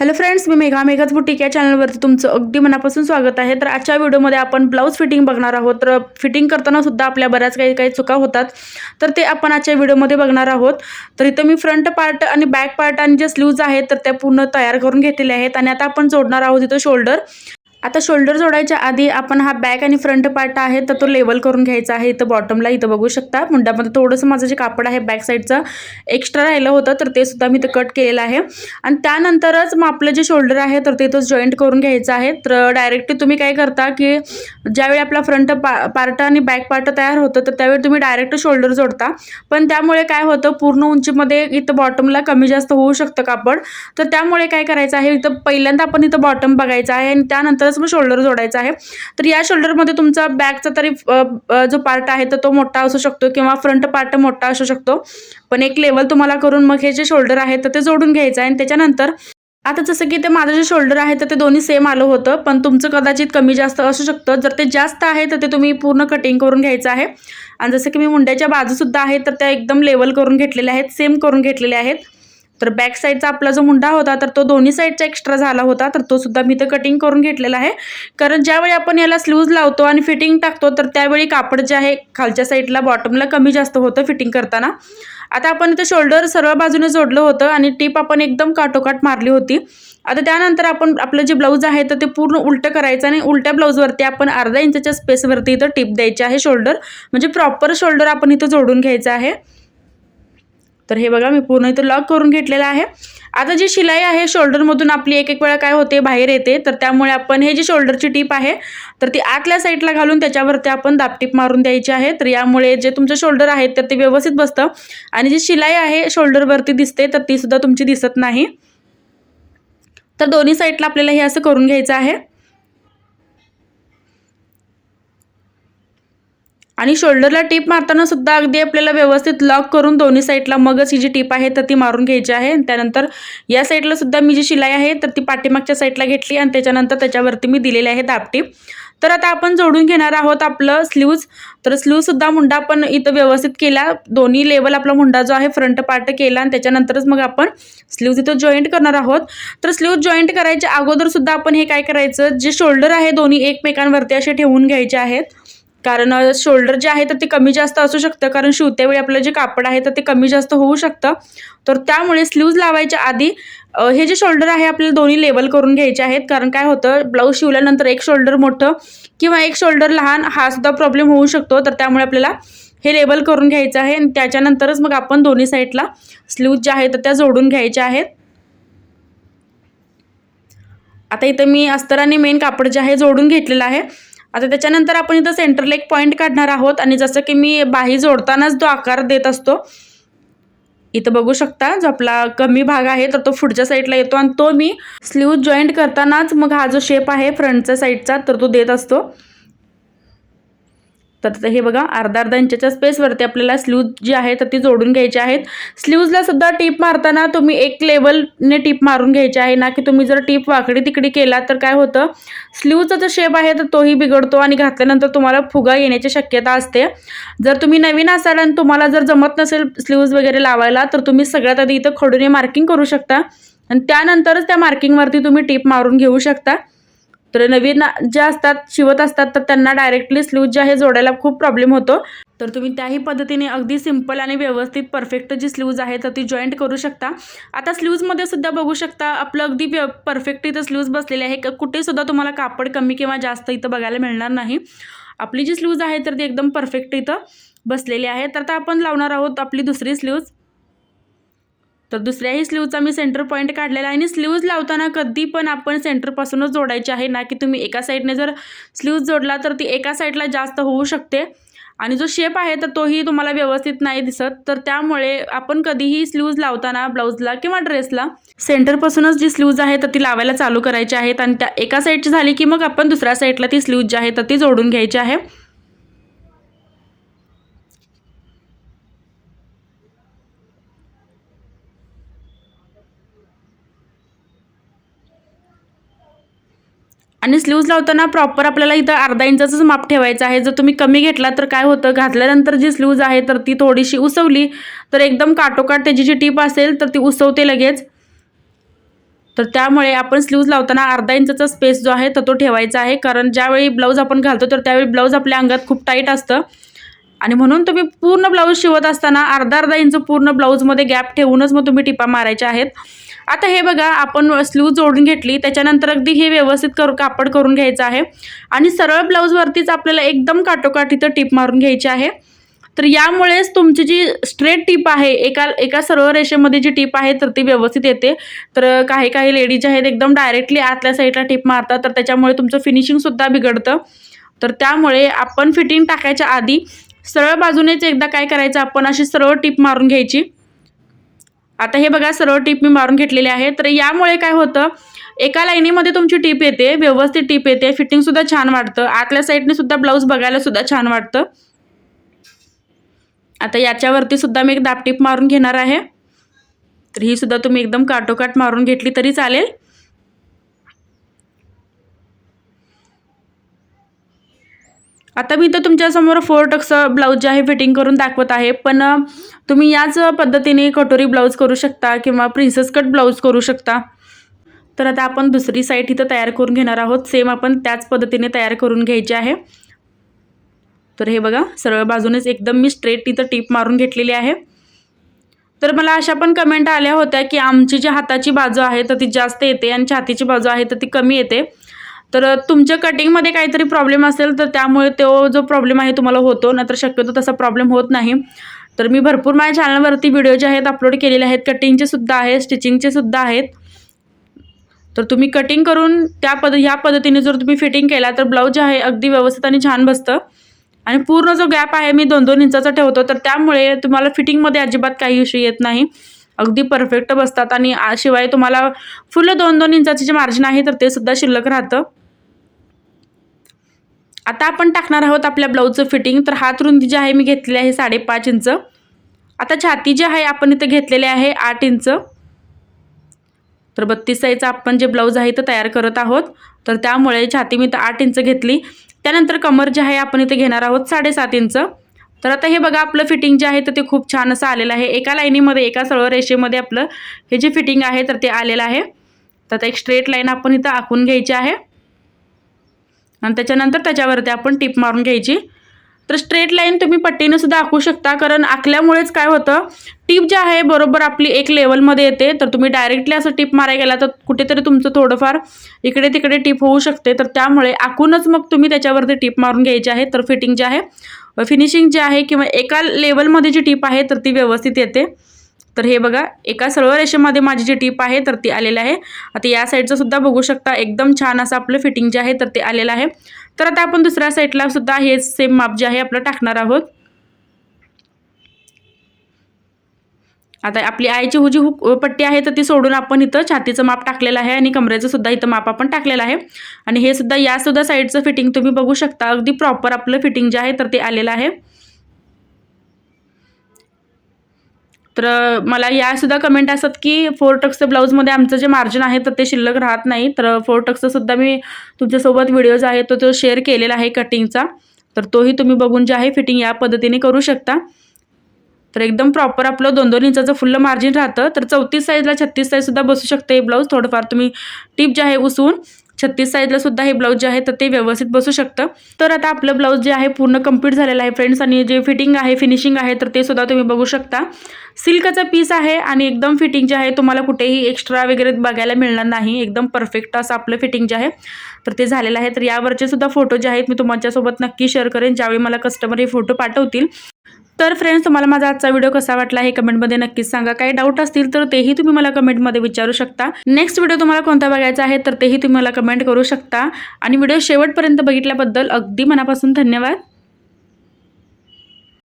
Hello friends मी Megha मेघाच boutique या चॅनलवरती तुमचं अगदी मनापासून स्वागत आहे. तर आजच्या व्हिडिओमध्ये आपण ब्लाऊज फिटिंग बघणार आहोत. तर फिटिंग करताना सुद्धा आपल्या बऱ्याच काही काही चुका होतात. तर ते आपण आजच्या व्हिडिओमध्ये बघणार आहोत. तर इथं मी फ्रंट पार्ट आणि बॅक पार्ट आणि जे स्लीव्ज आहेत तर त्या पूर्ण तयार करून घेतलेले आहेत. आणि आता आपण जोडणार आहोत इथं शोल्डर आता शोल्डर जोडायच्या आधी आपण हा बॅक आणि फ्रंट पार्ट आहे तर तो लेवल करून घ्यायचा आहे इथं बॉटमला इथं बघू शकता. मुंडामध्ये थोडंसं माझं जे कापड आहे बॅक साईडचं एक्स्ट्रा राहिलं होतं तर ते सुद्धा मी इथं कट केलेलं आहे. आणि त्यानंतरच मग आपलं जे शोल्डर आहे तर ते तो जॉईंट करून घ्यायचं आहे. तर डायरेक्टली तुम्ही काय करता की ज्यावेळी आपला फ्रंट पा पार्ट आणि बॅक पार्ट तयार होतं तर त्यावेळी तुम्ही डायरेक्ट शोल्डर जोडता. पण त्यामुळे काय होतं पूर्ण उंचीमध्ये इथं बॉटमला कमी जास्त होऊ शकतं कापड. तर त्यामुळे काय करायचं आहे इथं पहिल्यांदा आपण इथं बॉटम बघायचं आहे आणि त्यानंतर त्यानंतरच मग शोल्डर जोडायचा आहे. तर या शोल्डरमध्ये तुमचा बॅकचा तरी जो पार्ट आहे तर तो मोठा असू शकतो किंवा फ्रंट पार्ट मोठा असू शकतो. पण एक लेवल तुम्हाला करून मग हे जे शोल्डर आहे तर ते जोडून घ्यायचं आहे. आणि त्याच्यानंतर आता जसं की ते माझं जे शोल्डर आहे तर ते दोन्ही सेम आलं होतं. पण तुमचं कदाचित कमी जास्त असू शकतं. जर ते जास्त आहे तर ते तुम्ही पूर्ण कटिंग करून घ्यायचं आहे. आणि जसं की मी मुंड्याच्या बाजूसुद्धा आहे तर त्या एकदम लेवल करून घेतलेल्या आहेत सेम करून घेतलेल्या आहेत. तर बॅक साईडचा आपला जो मुंडा होता तर तो दोन्ही साईडचा एक्स्ट्रा झाला होता तर तो सुद्धा मी तर कटिंग करून घेतलेला आहे. कारण ज्यावेळी आपण याला स्लीव्ज लावतो आणि फिटिंग टाकतो तर त्यावेळी कापड जे आहे खालच्या साईडला बॉटमला कमी जास्त होतं फिटिंग करताना. आता आपण इथं शोल्डर सर्व बाजूने जोडलं होतं आणि टीप आपण एकदम काटोकाट मारली होती. आता त्यानंतर आपण आपलं जे ब्लाऊज आहे तर ते पूर्ण उलटं करायचं आणि उलट्या ब्लाऊजवरती आपण अर्धा इंचच्या स्पेसवरती इथं टीप द्यायची आहे शोल्डर म्हणजे प्रॉपर शोल्डर आपण इथं जोडून घ्यायचं आहे. तर हे बघा मी पूर्ण इथं लॉक करून घेतलेलं आहे. आता जी शिलाई आहे शोल्डरमधून आपली एक एक वेळा काय होते बाहेर येते. तर त्यामुळे आपण हे जी शोल्डरची टीप आहे तर ती आतल्या साईडला घालून त्याच्यावरती आपण दाबटीप मारून द्यायची आहे. तर यामुळे जे तुमचं शोल्डर आहे तर ते व्यवस्थित बसतं. आणि जी शिलाई आहे शोल्डरवरती दिसते तर तीसुद्धा तुमची दिसत नाही. तर दोन्ही साईडला आपल्याला हे असं करून घ्यायचं आहे. आणि शोल्डरला टीप मारताना सुद्धा अगदी आपल्याला व्यवस्थित लॉक करून दोन्ही साईडला मगच ही जी टीप आहे तर ती मारून घ्यायची आहे. आणि त्यानंतर या साईडला सुद्धा मी जी शिलाई आहे तर ती पाठीमागच्या साईडला घेतली आणि त्याच्यानंतर त्याच्यावरती मी दिलेली आहे दापटीप तर आता आपण जोडून घेणार आहोत आपलं स्लीव्ज तर स्लीवसुद्धा मुंडा आपण इथं व्यवस्थित केला. दोन्ही लेवल आपला मुंडा जो आहे फ्रंट पार्ट केला आणि त्याच्यानंतरच मग आपण स्लीव्ज इथं जॉईंट करणार आहोत. तर स्लीव्ज जॉईंट करायच्या अगोदरसुद्धा आपण हे काय करायचं जे शोल्डर आहे दोन्ही एकमेकांवरती असे ठेवून घ्यायचे आहेत. कारण शोल्डर जे आहे तर ते कमी जास्त असू शकतं. कारण शिवत्यावेळी आपलं जे कापड आहे तर ते कमी जास्त होऊ शकतं. तर त्यामुळे स्लीव्ज लावायच्या आधी हे जे शोल्डर आहे आपल्याला दोन्ही लेवल करून घ्यायचे आहेत. कारण काय होतं ब्लाऊज शिवल्यानंतर एक शोल्डर मोठं किंवा एक शोल्डर लहान हा सुद्धा प्रॉब्लेम होऊ शकतो. तर त्यामुळे आपल्याला हे लेवल करून घ्यायचं आहे. आणि त्याच्यानंतरच मग आपण दोन्ही साईडला स्लीव्ज ज्या आहेत तर त्या जोडून घ्यायच्या आहेत. आता इथं मी अस्तराने मेन कापड जे आहे जोडून घेतलेलं आहे. आता त्याच्यानंतर आपण इथं सेंटरला एक पॉईंट काढणार आहोत. आणि जसं की मी बाही जोडतानाच जो आकार देत असतो. इथं बघू शकता जो आपला कमी भाग आहे तर तो पुढच्या साईडला येतो आणि तो मी स्लीव जॉईंट करतानाच मग हा जो शेप आहे फ्रंटच्या साईडचा तर तो देत असतो. तर हे बघा अर्धा अर्धा इंचाच्या स्पेसवरती आपल्याला स्लीव जी आहे तर ती जोडून घ्यायची आहेत. स्लीव्जला सुद्धा टीप मारताना तुम्ही एक लेवलने टीप मारून घ्यायची आहे. ना की तुम्ही जर टीप वाकडी तिकडी केला तर काय होतं? स्लीवचा जो शेप आहे तर तोही बिघडतो आणि घातल्यानंतर तुम्हाला फुगा येण्याची शक्यता असते. जर तुम्ही नवीन असाल आणि तुम्हाला जर जमत नसेल स्लीव्ज वगैरे लावायला तर तुम्ही सगळ्यात आधी इथं खडूने मार्किंग करू शकता. आणि त्यानंतरच त्या मार्किंगवरती तुम्ही टीप मारून घेऊ शकता. तर नवीन ज्या असतात शिवत असतात तर त्यांना डायरेक्टली स्लीव जे आहे जोडायला खूप प्रॉब्लेम होतो. तर तुम्ही त्याही पद्धतीने अगदी सिंपल आणि व्यवस्थित परफेक्ट जी स्लीव्ज आहे तर ती जॉईंट करू शकता. आता स्लीव्जमध्ये सुद्धा बघू शकता आपलं अगदी परफेक्ट इथं स्लीव्ज बसलेले आहे कुठेसुद्धा तुम्हाला कापड कमी किंवा जास्त इथं बघायला मिळणार नाही. आपली जी स्लीव्ज आहे तर ती एकदम परफेक्ट इथं बसलेली आहे तर आता आपण लावणार आहोत आपली दुसरी स्लीव्ज तर दुसऱ्याही स्लीवचा मी सेंटर पॉईंट काढलेला आहे. आणि स्लीव्ज लावताना कधी पण आपण सेंटरपासूनच जोडायची आहे. ना की तुम्ही एका साईडने जर स्लीव्ज जोडला तर ती एका साईडला जास्त होऊ शकते. आणि जो शेप आहे तर तोही तुम्हाला व्यवस्थित नाही दिसत. तर त्यामुळे आपण कधीही स्लीव्ज लावताना ब्लाऊजला किंवा ड्रेसला सेंटरपासूनच जी स्लीव्ज आहे तर ती लावायला चालू करायची आहेत. आणि त्या एका साईडची झाली की मग आपण दुसऱ्या साईडला ती स्लीव्ज जी आहे तर ती जोडून घ्यायची आहे. आणि स्लीव्ज लावताना प्रॉपर आपल्याला इथं अर्धा इंचाचंच माप ठेवायचं आहे. जर तुम्ही कमी घेतला तर काय होतं? घातल्यानंतर जी स्लीव्ज आहे तर ती थोडीशी उसवली. तर एकदम काटोकाट त्याची जी टीप असेल तर ती उसवते लगेच. तर त्यामुळे आपण स्लीव्ज लावताना अर्धा इंचाचा स्पेस जो आहे तर तो ठेवायचा आहे. कारण ज्यावेळी ब्लाऊज आपण घालतो तर त्यावेळी ब्लाऊज आपल्या अंगात खूप टाईट असतं. आणि म्हणून तुम्ही पूर्ण ब्लाऊज शिवत असताना अर्धा अर्धा इंच पूर्ण ब्लाऊजमध्ये गॅप ठेवूनच मग तुम्ही टिपा मारायच्या आहेत. आता हे बघा आपण स्लीव जोडून घेतली त्याच्यानंतर अगदी हे व्यवस्थित करू कापड करून घ्यायचं आहे. आणि सरळ ब्लाऊजवरतीच आपल्याला एकदम काटोकाठ इथं टीप मारून घ्यायची आहे. तर यामुळेच तुमची जी स्ट्रेट टीप आहे एका एका सरळ रेषेमध्ये जी टीप आहे तर ती व्यवस्थित येते. तर काही काही लेडीज आहेत एकदम डायरेक्टली आतल्या साईडला टीप मारतात तर त्याच्यामुळे तुमचं फिनिशिंगसुद्धा बिघडतं. तर त्यामुळे आपण फिटिंग टाकायच्या आधी सरळ बाजूनेच एकदा काय करायचं आपण अशी सरळ टीप मारून घ्यायची. आता हे बघा सर्व टीप मी मारून घेतलेली आहे. तर यामुळे काय होतं एका लाईनीमध्ये तुमची टीप येते व्यवस्थित टीप येते फिटिंगसुद्धा छान वाटतं आतल्या साईडने सुद्धा ब्लाऊज बघायला सुद्धा छान वाटतं. आता याच्यावरती सुद्धा मी एक दापटीप मारून घेणार आहे. तर ही सुद्धा तुम्ही एकदम काटोकाट मारून घेतली तरी चालेल. आता मी तर तुमच्यासमोर फोर टक्स ब्लाऊज जे आहे फिटिंग करून दाखवत आहे पण तुम्ही याच पद्धतीने कटोरी ब्लाऊज करू शकता किंवा प्रिन्सेस कट ब्लाऊज करू शकता. तर आता आपण दुसरी साईड इथं तयार करून घेणार आहोत. सेम आपण त्याच पद्धतीने तयार करून घ्यायची आहे. तर हे बघा सरळ बाजूनेच एकदम मी स्ट्रेट इथं टीप मारून घेतलेली आहे. तर मला अशा पण कमेंट आल्या होत्या की आमची जी हाताची बाजू आहे तर ती जास्त येते आणि छातीची बाजू आहे तर ती कमी येते. तर तुमच्या कटिंगमध्ये काहीतरी प्रॉब्लेम असेल तर त्यामुळे तो जो प्रॉब्लेम आहे तुम्हाला होतो. नंतर शक्यतो तसा प्रॉब्लेम होत नाही. तर मी भरपूर माझ्या चॅनलवरती व्हिडिओ जे आहेत अपलोड केलेले आहेत. कटिंगचे सुद्धा आहेत स्टिचिंगचे सुद्धा आहेत. तर तुम्ही कटिंग करून त्या पद ह्या पद्धतीने जर तुम्ही फिटिंग केला तर ब्लाऊज जे आहे अगदी व्यवस्थित आणि छान बसतं. आणि पूर्ण जो गॅप आहे मी दोन दोन इंचाचा ठेवतो. तर त्यामुळे तुम्हाला फिटिंगमध्ये अजिबात काही इश्यू येत नाही. अगदी परफेक्ट बसतात. आणि शिवाय तुम्हाला फुलं दोन दोन इंचाचे जे मार्जिन आहे तर ते सुद्धा शिल्लक राहतं. आता आपण टाकणार आहोत आपल्या ब्लाऊजचं फिटिंग. तर हात रुंदी जी आहे मी घेतलेली आहे साडेपाच इंच. आता छाती जी आहे आपण इथं घेतलेली आहे आठ इंच. तर बत्तीस साईजचं आपण जे ब्लाऊज आहे ते तयार करत आहोत. तर त्यामुळे छाती मी तर आठ इंच घेतली. त्यानंतर कमर जे आहे आपण इथे घेणार आहोत साडेसात इंच. तर आता हे बघा आपलं फिटिंग जे आहे तर ते खूप छान असं आलेलं आहे. एका लाईनीमध्ये एका सरळ रेषेमध्ये आपलं हे जे फिटिंग आहे तर ते आलेलं आहे. तर आता एक स्ट्रेट लाईन आपण इथं आखून घ्यायची आहे. आणि त्याच्यानंतर त्याच्यावरती आपण टिप मारून घ्यायची. तर स्ट्रेट लाईन तुम्ही पट्टीनं सुद्धा आखू शकता कारण आखल्यामुळेच काय होतं टीप जी आहे बरोबर आपली एक लेवलमध्ये येते. तर तुम्ही डायरेक्टली असं टिप मारायला गेला तर कुठेतरी तुमचं थोडंफार इकडे तिकडे टिप होऊ शकते. तर त्यामुळे आखूनच मग तुम्ही त्याच्यावरती टिप मारून घ्यायची आहे. तर फिटिंग जे आहे फिनिशिंग जे आहे किंवा एका लेवलमध्ये जी टीप आहे तर ती व्यवस्थित येते. तर हे बघा एका सरळ रेषेमध्ये माझी जी टीप आहे तर ती आलेली आहे. आता या साईडचं सुद्धा बघू शकता एकदम छान असं आपलं फिटिंग जे आहे तर ते आलेलं आहे. तर आता आपण दुसऱ्या साईडला सुद्धा हे सेम माप जे आहे आपलं टाकणार आहोत. आता आपली आईची हुजी हुक पट्टी आहे तर ती सोडून आपण इथं छातीचं माप टाकलेलं आहे आणि कमरेचं सुद्धा इथं माप आपण टाकलेलं आहे. आणि हे सुद्धा यासुद्धा साईडचं फिटिंग तुम्ही बघू शकता अगदी प्रॉपर आपलं फिटिंग जे आहे तर ते आलेलं आहे. तर मला यासुद्धा कमेंट असतात की फोर टक्सचं ब्लाऊजमध्ये आमचं जे मार्जिन आहे तर ते शिल्लक राहत नाही. तर फोर टक्सचंसुद्धा मी तुमच्यासोबत व्हिडिओज आहे तो तो शेअर केलेला आहे कटिंगचा तर तोही तुम्ही बघून जे आहे फिटिंग या पद्धतीने करू शकता. तर एकदम प्रॉपर आपलं दोन दोन इंचाचं फुल्ल मार्जिन राहतं. तर चौतीस साईजला छत्तीस साईजसुद्धा बसू शकते हे ब्लाऊज थोडंफार तुम्ही टीप जे आहे उसवून छत्तीस साईजला सुद्धा हे ब्लाऊज जे आहे तर ते व्यवस्थित बसू शकतं. तर आता आपलं ब्लाऊज जे आहे पूर्ण कंप्लीट झालेलं आहे फ्रेंड्स आणि जे फिटिंग आहे फिनिशिंग आहे तर ते सुद्धा तुम्ही बघू शकता. सिल्कचा पीस आहे आणि एकदम फिटिंग जे आहे तुम्हाला कुठेही एक्स्ट्रा वगैरे बघायला मिळणार नाही. एकदम परफेक्ट असं आपलं फिटिंग जे आहे तर ते झालेलं आहे. तर यावरचे सुद्धा फोटो जे आहेत मी तुमच्यासोबत नक्की शेअर करेन. ज्यावेळी मला कस्टमर हे फोटो पाठवतील तर फ्रेंड्स तुम्हाला माझा आजचा व्हिडिओ कसा वाटला हे कमेंटमध्ये नक्कीच सांगा. काही डाऊट असतील तर तेही तुम्ही मला कमेंटमध्ये विचारू शकता. नेक्स्ट व्हिडिओ तुम्हाला कोणता बघायचा आहे तर तेही तुम्ही मला कमेंट करू शकता. आणि व्हिडिओ शेवटपर्यंत बघितल्याबद्दल अगदी मनापासून धन्यवाद.